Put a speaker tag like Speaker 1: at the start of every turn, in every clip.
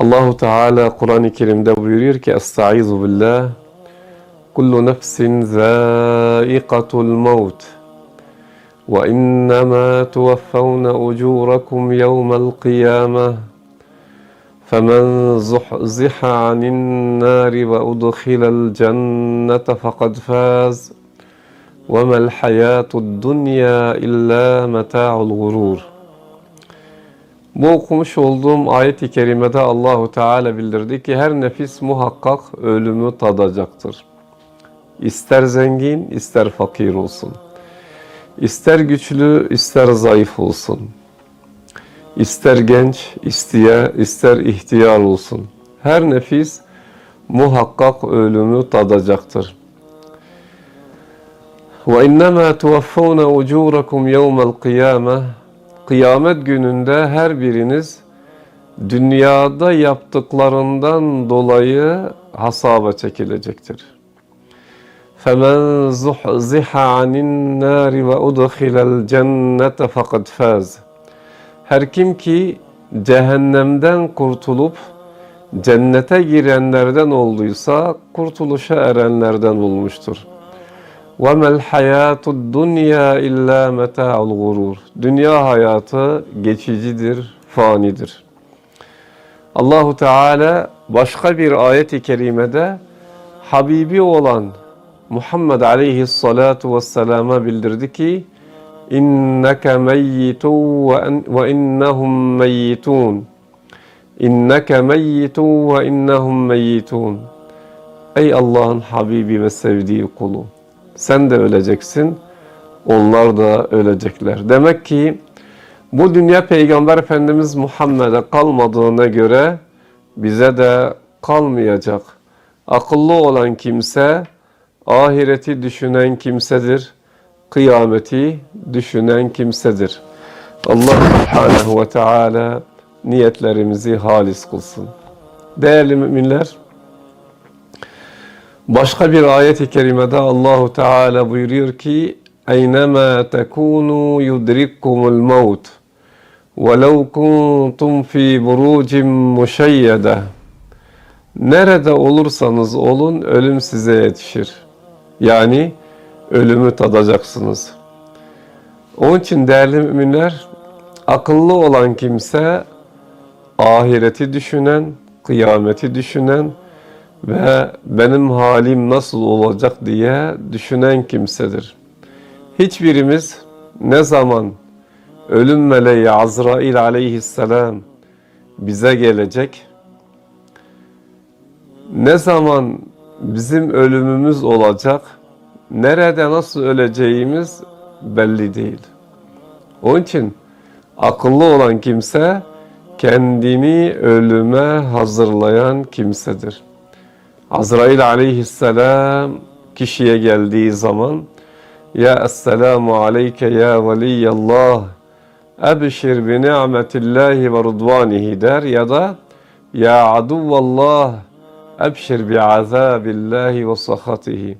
Speaker 1: الله تعالى قرآن كريم ده بيرير كي بالله. كل نفس ذائقة الموت. وإنما توفون أجوركم يوم القيامة. فمن زحزح عن النار وأدخل الجنة فقد فاز. وما الحياة الدنيا إلا متاع الغرور. Bu okumuş olduğum ayet-i kerimede Allahu Teala bildirdi ki her nefis muhakkak ölümü tadacaktır. İster zengin, ister fakir olsun. İster güçlü, ister zayıf olsun. İster genç, isteye, ister ihtiyar olsun. Her nefis muhakkak ölümü tadacaktır. İnnemâ tuvaffavne ucûrakum yevmel kıyâmeh Kıyamet gününde her biriniz dünyada yaptıklarından dolayı hasaba çekilecektir. فَمَنْ زُحْزِحَ عَنِ النَّارِ وَاُدْخِلَ الْجَنَّةَ فَقَدْ فَازَ Her kim ki cehennemden kurtulup cennete girenlerden olduysa kurtuluşa erenlerden olmuştur. وَمَا الْحَيَاةُ الدُّنْيَا اِلَّا مَتَاعُ الْغُرُورِ Dünya hayatı geçicidir, fanidir. Allahu Teala başka bir ayet-i kerimede Habibi olan Muhammed aleyhissalatu vesselama bildirdi ki İnneke meyyitun ve innehum meyyitun İnneke meyyitun ve innehum meyyitun Ey Allah'ın Habibi ve sevdiği kulu sen de öleceksin, onlar da ölecekler. Demek ki bu dünya Peygamber Efendimiz Muhammed'e kalmadığına göre bize de kalmayacak. Akıllı olan kimse ahireti düşünen kimsedir, kıyameti düşünen kimsedir. Allah Subhanahu ve Teala niyetlerimizi halis kılsın. Değerli müminler, Başka bir ayet-i kerimede Allahu Teala buyuruyor ki Eynema tekunu yudrikkumul maut وَلَوْ كُنْتُمْ ف۪ي بُرُوجٍ مُشَيَّدَةٍ Nerede olursanız olun ölüm size yetişir. Yani ölümü tadacaksınız. Onun için değerli müminler akıllı olan kimse ahireti düşünen, kıyameti düşünen, ve benim halim nasıl olacak diye düşünen kimsedir. Hiçbirimiz ne zaman ölüm meleği Azrail aleyhisselam bize gelecek, ne zaman bizim ölümümüz olacak, nerede nasıl öleceğimiz belli değil. Onun için akıllı olan kimse kendini ölüme hazırlayan kimsedir. Azrail aleyhisselam kişiye geldiği zaman Ya esselamu aleyke ya veliyallah Ebşir bi ni'metillahi ve rıdvanihi der ya da Ya aduvallah Ebşir bi azabillahi ve sahatihi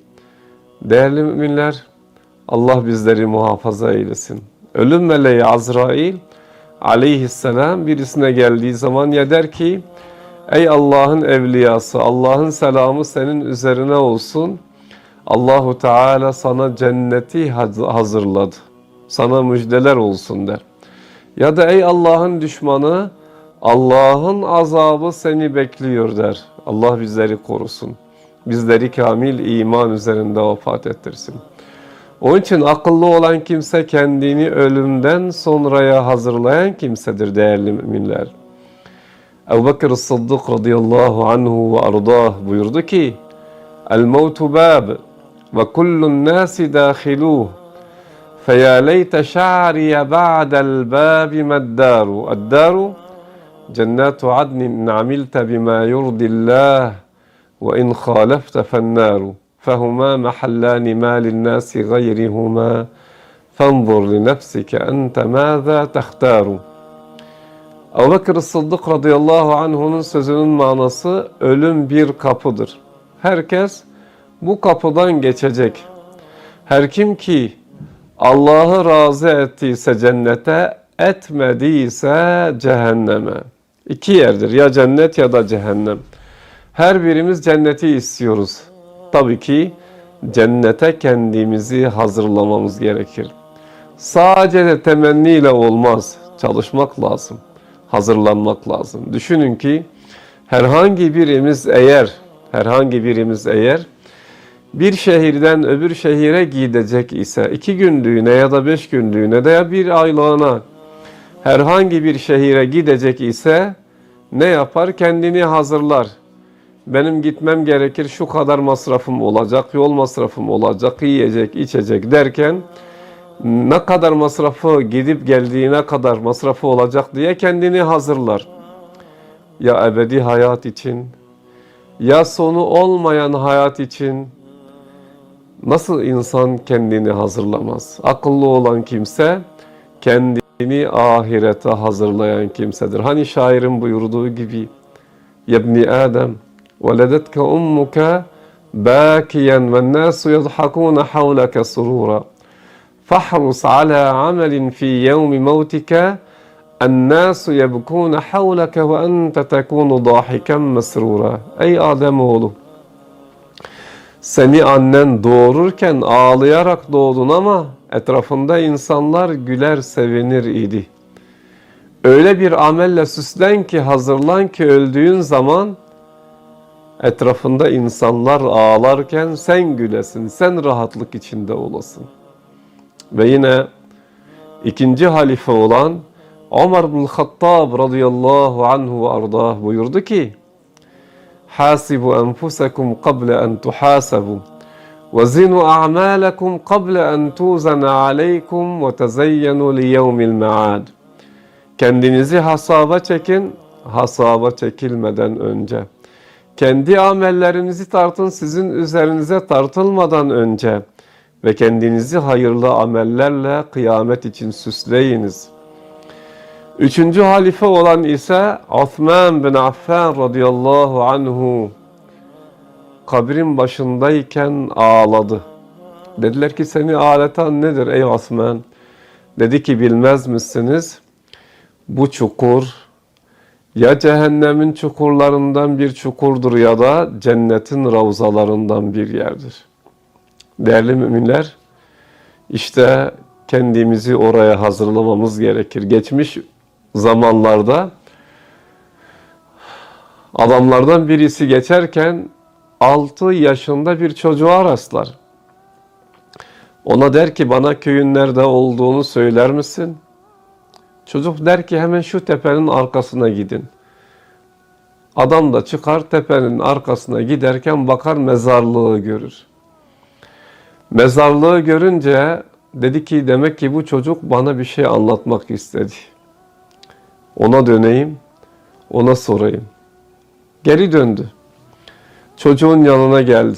Speaker 1: Değerli müminler Allah bizleri muhafaza eylesin. Ölüm meleği Azrail aleyhisselam birisine geldiği zaman ya der ki Ey Allah'ın evliyası, Allah'ın selamı senin üzerine olsun. Allahu Teala sana cenneti hazırladı. Sana müjdeler olsun der. Ya da ey Allah'ın düşmanı, Allah'ın azabı seni bekliyor der. Allah bizleri korusun. Bizleri kamil iman üzerinde vefat ettirsin. Onun için akıllı olan kimse kendini ölümden sonraya hazırlayan kimsedir değerli müminler. Ebu Bekir Sıddık radıyallahu anhu ve ardah buyurdu bab ve kullun nasi dahiluh فيا ليت شعري بعد الباب ما الدار. الدار جنات عدن إن عملت بما يرضي الله وإن خالفت فالنار. فهما محلان ما للناس غيرهما. فانظر لنفسك أنت ماذا تختار. Ebu Bekir Sıddık radıyallahu anh'unun sözünün manası ölüm bir kapıdır. Herkes bu kapıdan geçecek. Her kim ki Allah'ı razı ettiyse cennete, etmediyse cehenneme. İki yerdir. Ya cennet ya da cehennem. Her birimiz cenneti istiyoruz. Tabii ki cennete kendimizi hazırlamamız gerekir. Sadece de temenniyle olmaz. Çalışmak lazım. Hazırlanmak lazım. Düşünün ki herhangi birimiz eğer herhangi birimiz eğer bir şehirden öbür şehire gidecek ise iki günlüğüne ya da beş günlüğüne veya bir aylığına herhangi bir şehire gidecek ise ne yapar? Kendini hazırlar. Benim gitmem gerekir, şu kadar masrafım olacak, yol masrafım olacak, yiyecek, içecek derken ne kadar masrafı gidip geldiğine kadar masrafı olacak diye kendini hazırlar. Ya ebedi hayat için, ya sonu olmayan hayat için nasıl insan kendini hazırlamaz? Akıllı olan kimse kendini ahirete hazırlayan kimsedir. Hani şairin buyurduğu gibi Yebni Adem veledetke ummuke bakiyen ve nasu yadhakuna havleke surura.'' فاحرص على عمل في يوم موتك الناس يبكون حولك وأنت تكون ضاحكا مسرورا Ey Ademoğlu seni annen doğururken ağlayarak doğdun ama etrafında insanlar güler sevinir idi. Öyle bir amelle süslen ki hazırlan ki öldüğün zaman etrafında insanlar ağlarken sen gülesin, sen rahatlık içinde olasın. Ve yine ikinci halife olan Ömer bin Hattab radıyallahu anhu ve ardah buyurdu ki Hasibu enfusakum qabla en tuhasabu ve zinu a'malakum qabla en tuzana aleykum ve tezeyyenu li yevmil me'ad Kendinizi hasaba çekin, hasaba çekilmeden önce. Kendi amellerinizi tartın sizin üzerinize tartılmadan önce ve kendinizi hayırlı amellerle kıyamet için süsleyiniz. Üçüncü halife olan ise Osman bin Affan radıyallahu anhu kabrin başındayken ağladı. Dediler ki seni ağlatan nedir ey Osman? Dedi ki bilmez misiniz? Bu çukur ya cehennemin çukurlarından bir çukurdur ya da cennetin ravzalarından bir yerdir. Değerli müminler, işte kendimizi oraya hazırlamamız gerekir. Geçmiş zamanlarda adamlardan birisi geçerken 6 yaşında bir çocuğa rastlar. Ona der ki bana köyün nerede olduğunu söyler misin? Çocuk der ki hemen şu tepenin arkasına gidin. Adam da çıkar tepenin arkasına giderken bakar mezarlığı görür. Mezarlığı görünce dedi ki demek ki bu çocuk bana bir şey anlatmak istedi. Ona döneyim, ona sorayım. Geri döndü. Çocuğun yanına geldi.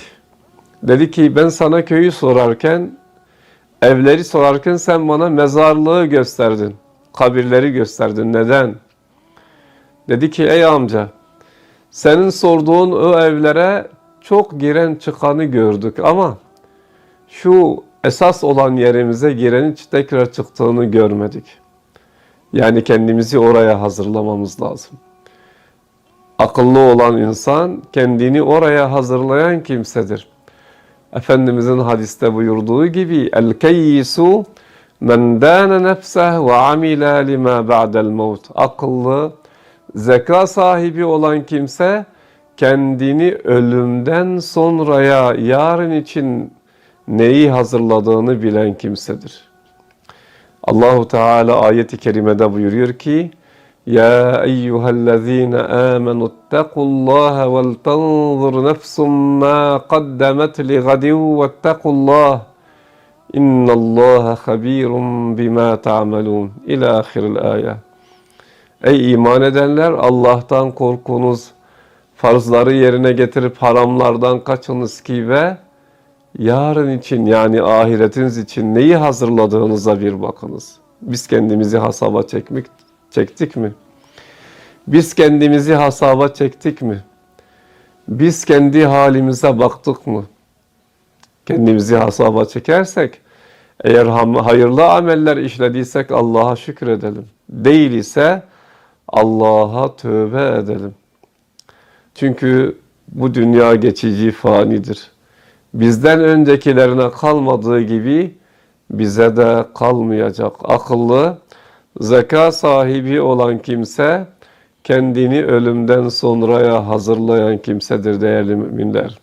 Speaker 1: Dedi ki ben sana köyü sorarken, evleri sorarken sen bana mezarlığı gösterdin. Kabirleri gösterdin. Neden? Dedi ki ey amca senin sorduğun o evlere çok giren çıkanı gördük ama şu esas olan yerimize girenin tekrar çıktığını görmedik. Yani kendimizi oraya hazırlamamız lazım. Akıllı olan insan kendini oraya hazırlayan kimsedir. Efendimizin hadiste buyurduğu gibi el keyyisu men dâne nefseh ve amile lima ba'del mevt. Akıllı, zeka sahibi olan kimse kendini ölümden sonraya yarın için neyi hazırladığını bilen kimsedir. Allahu Teala ayeti kerimede buyuruyor ki Ya eyyühellezine amenu ittakullaha vel tanzur nefsum ma qaddemet li gadin vettekullah İnnallaha habirun bima ta'malun ila ahiril ayet. Ey iman edenler Allah'tan korkunuz, farzları yerine getirip haramlardan kaçınız ki ve yarın için yani ahiretiniz için neyi hazırladığınıza bir bakınız. Biz kendimizi hasaba çekmek çektik mi? Biz kendimizi hasaba çektik mi? Biz kendi halimize baktık mı? Kendimizi hasaba çekersek eğer hayırlı ameller işlediysek Allah'a şükredelim. Değil ise Allah'a tövbe edelim. Çünkü bu dünya geçici fanidir. Bizden öncekilerine kalmadığı gibi bize de kalmayacak. Akıllı, zeka sahibi olan kimse kendini ölümden sonraya hazırlayan kimsedir değerli müminler.